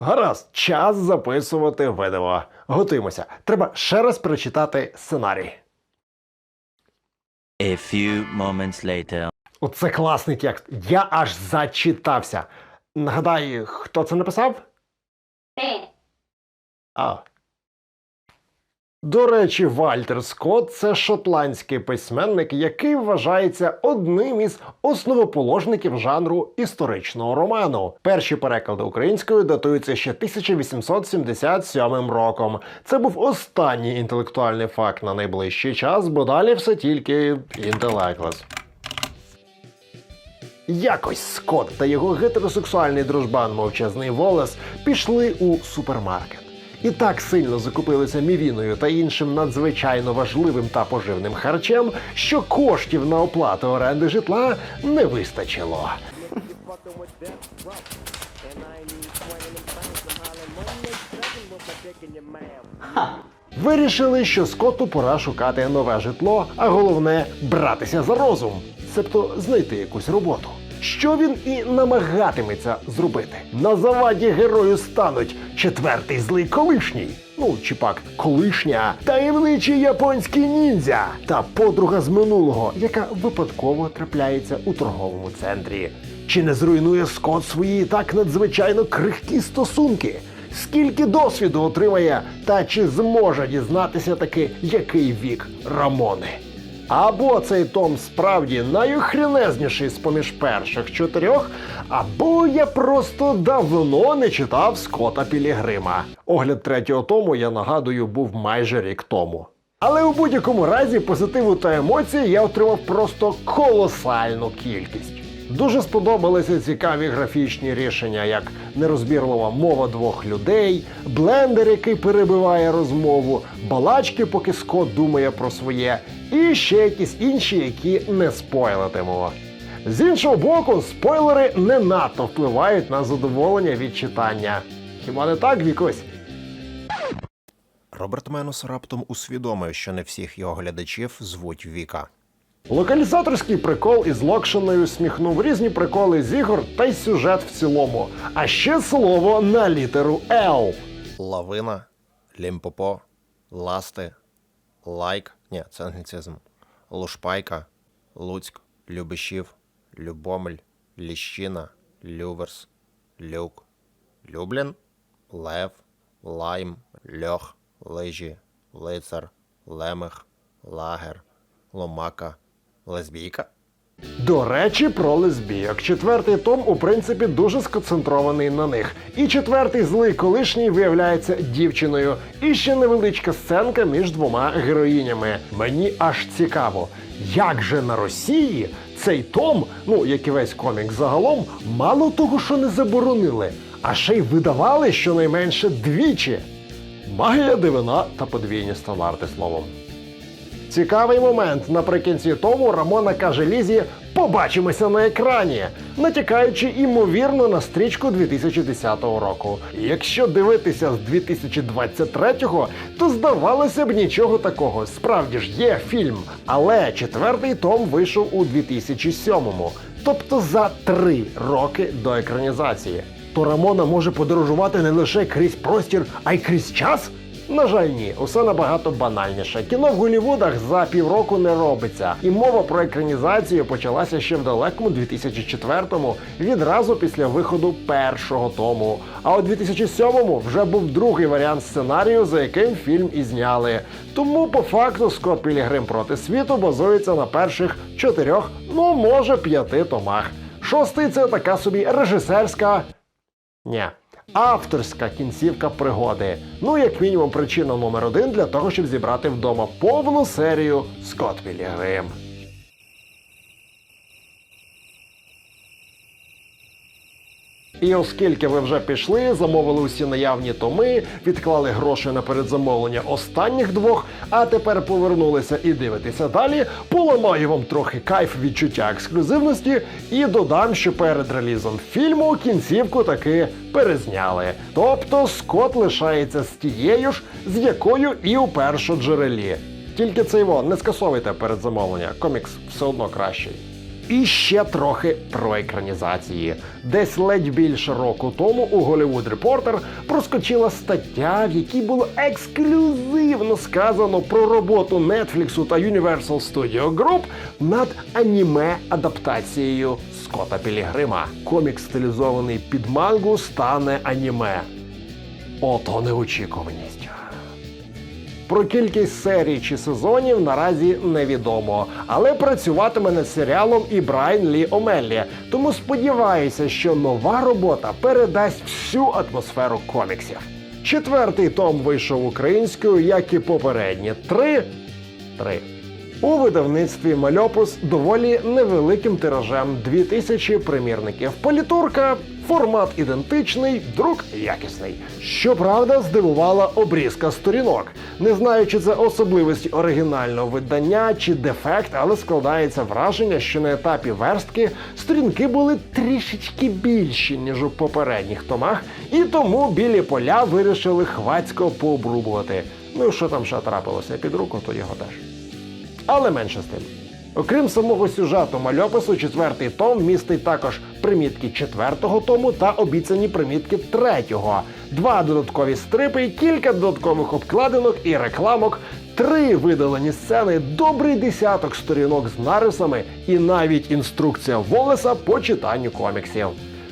Гаразд, час записувати видео. Готуємося. Треба ще раз перечитати сценарій. A few moments later. Оце класний текст. Я аж зачитався. Нагадай, хто це написав? Ти. А. До речі, Вальтер Скотт це шотландський письменник, який вважається одним із основоположників жанру історичного роману. Перші переклади українською датуються ще 1877 роком. Це був останній інтелектуальний факт на найближчий час, бо далі все тільки інтелеклес. Якось Скотт та його гетеросексуальний дружбан мовчазний Волес пішли у супермаркет. І так сильно закупилися мівіною та іншим надзвичайно важливим та поживним харчем, що коштів на оплату оренди житла не вистачило. Вирішили, що Скотту пора шукати нове житло, а головне братися за розум, себто знайти якусь роботу. Що він і намагатиметься зробити. На заваді герою стануть четвертий злий колишній. Ну, чи пак колишня таємничий японський ніндзя та подруга з минулого, яка випадково трапляється у торговому центрі. Чи не зруйнує Скотт свої так надзвичайно крихкі стосунки? Скільки досвіду отримає, та чи зможе дізнатися таки, який вік Рамони? Або цей том справді найохрінезніший з поміж перших чотирьох, або я просто давно не читав Скота Пілігрима. Огляд третього тому, я нагадую, був майже рік тому. Але у будь-якому разі позитиву та емоцій я отримав просто колосальну кількість. Дуже сподобалися цікаві графічні рішення, як нерозбірлива мова двох людей, блендер, який перебиває розмову, балачки, поки Скотт думає про своє, і ще якісь інші, які не спойлитиму. З іншого боку, спойлери не надто впливають на задоволення від читання. Хіба не так, Вікусь? Роберт Менус раптом усвідомив, що не всіх його глядачів звуть Віка. Локалізаторський прикол із локшиною сміхнув різні приколи з ігор та й сюжет в цілому. А ще слово на літеру Л. Лавина, Лімпопо, Ласти, Лайк. Ні, це англіцизм. Лушпайка, Луцьк, Любишів, Любомель, Ліщина, Люверс, Люк, Люблін, Лев, Лайм, Льох, Лижі, Лицар, Лемех, Лагер, Ломака, Лесбійка. До речі, про лесбійок. Четвертий том, у принципі, дуже сконцентрований на них. І четвертий злий колишній виявляється дівчиною. І ще невеличка сценка між двома героїнями. Мені аж цікаво, як же на Росії цей том, ну як і весь комік загалом, мало того, що не заборонили, а ще й видавали щонайменше двічі. Магія дивина та подвійні стандарти словом. Цікавий момент. Наприкінці тому Рамона каже Лізі Побачимося на екрані, натякаючи ймовірно на стрічку 2010 року. Якщо дивитися з 2023-го, то здавалося б нічого такого. Справді ж є фільм, але четвертий том вийшов у 2007-му, тобто за три роки до екранізації. То Рамона може подорожувати не лише крізь простір, а й крізь час. На жаль, ні, усе набагато банальніше. Кіно в Голівудах за півроку не робиться, і мова про екранізацію почалася ще в далекому 2004-му, відразу після виходу першого тому. А у 2007-му вже був другий варіант сценарію, за яким фільм і зняли. Тому по факту Скотт Пілігрим проти світу базується на перших чотирьох, ну може п'яти томах. Шостий це така собі режисерська. Ні. Авторська кінцівка пригоди. Ну, як мінімум, причина номер один для того, щоб зібрати вдома повну серію Скотт Пілігрим. І оскільки ви вже пішли, замовили усі наявні томи, відклали гроші на передзамовлення останніх двох, а тепер повернулися і дивитеся далі, поламаю вам трохи кайф відчуття ексклюзивності і додам, що перед релізом фільму кінцівку таки перезняли. Тобто Скот лишається з тією ж, з якою і у першоджерелі. Тільки це його не скасовуйте передзамовлення, комікс все одно кращий. І ще трохи про екранізації. Десь ледь більше року тому у Hollywood Reporter проскочила стаття, в якій було ексклюзивно сказано про роботу Netflix та Universal Studio Group над аніме-адаптацією Скотта Пілігрима. Комік, стилізований під мангу, стане аніме. Ото неочікуваність. Про кількість серій чи сезонів наразі невідомо, але працюватиме над серіалом і Брайан Лі Омеллі. Тому сподіваюся, що нова робота передасть всю атмосферу коміксів. Четвертий том вийшов українською, як і попередні. Три. Три. У видавництві Мальопус доволі невеликим тиражем 2000 примірників. Політурка, формат ідентичний, друк якісний. Щоправда, здивувала обрізка сторінок. Не знаю, чи це особливості оригінального видання чи дефект, але складається враження, що на етапі верстки сторінки були трішечки більші, ніж у попередніх томах, і тому білі поля вирішили хвацько пообрубувати. Ну що там ще трапилося під руку, то його теж. Але менше з тим. Окрім самого сюжету мальопису, четвертий том містить також примітки четвертого тому та обіцяні примітки третього, два додаткові стрипи, кілька додаткових обкладинок і рекламок, три видалені сцени, добрий десяток сторінок з нарисами і навіть інструкція Волеса по читанню коміксів.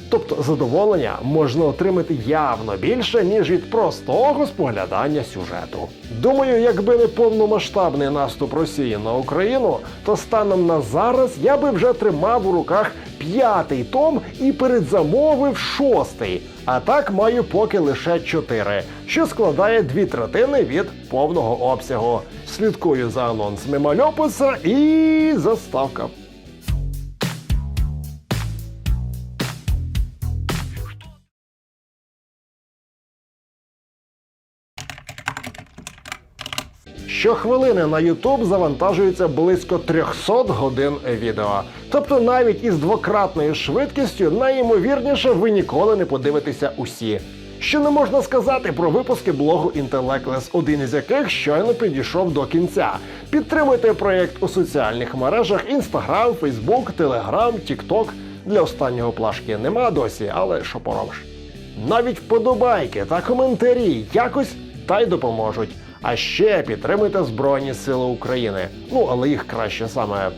Тобто задоволення можна отримати явно більше, ніж від простого споглядання сюжету. Думаю, якби не повномасштабний наступ Росії на Україну, то станом на зараз я би вже тримав у руках п'ятий том і передзамовив шостий. А так маю поки лише чотири, що складає дві третини від повного обсягу. Слідкую за анонсами мальописа і заставка. Щохвилини на YouTube завантажується близько 300 годин відео. Тобто навіть із двократною швидкістю найімовірніше ви ніколи не подивитеся усі. Що не можна сказати про випуски блогу Intellectless, один із яких щойно підійшов до кінця. Підтримуйте проєкт у соціальних мережах Instagram, Facebook, Telegram, TikTok. Для останнього плашки нема досі, але що поробиш. Навіть вподобайки та коментарі якось та й допоможуть. А ще підтримуйте Збройні Сили України. Ну, але їх краще саме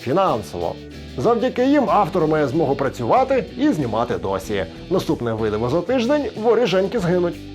фінансово. Завдяки їм автор має змогу працювати і знімати досі. Наступне видиво за тиждень воріженьки згинуть.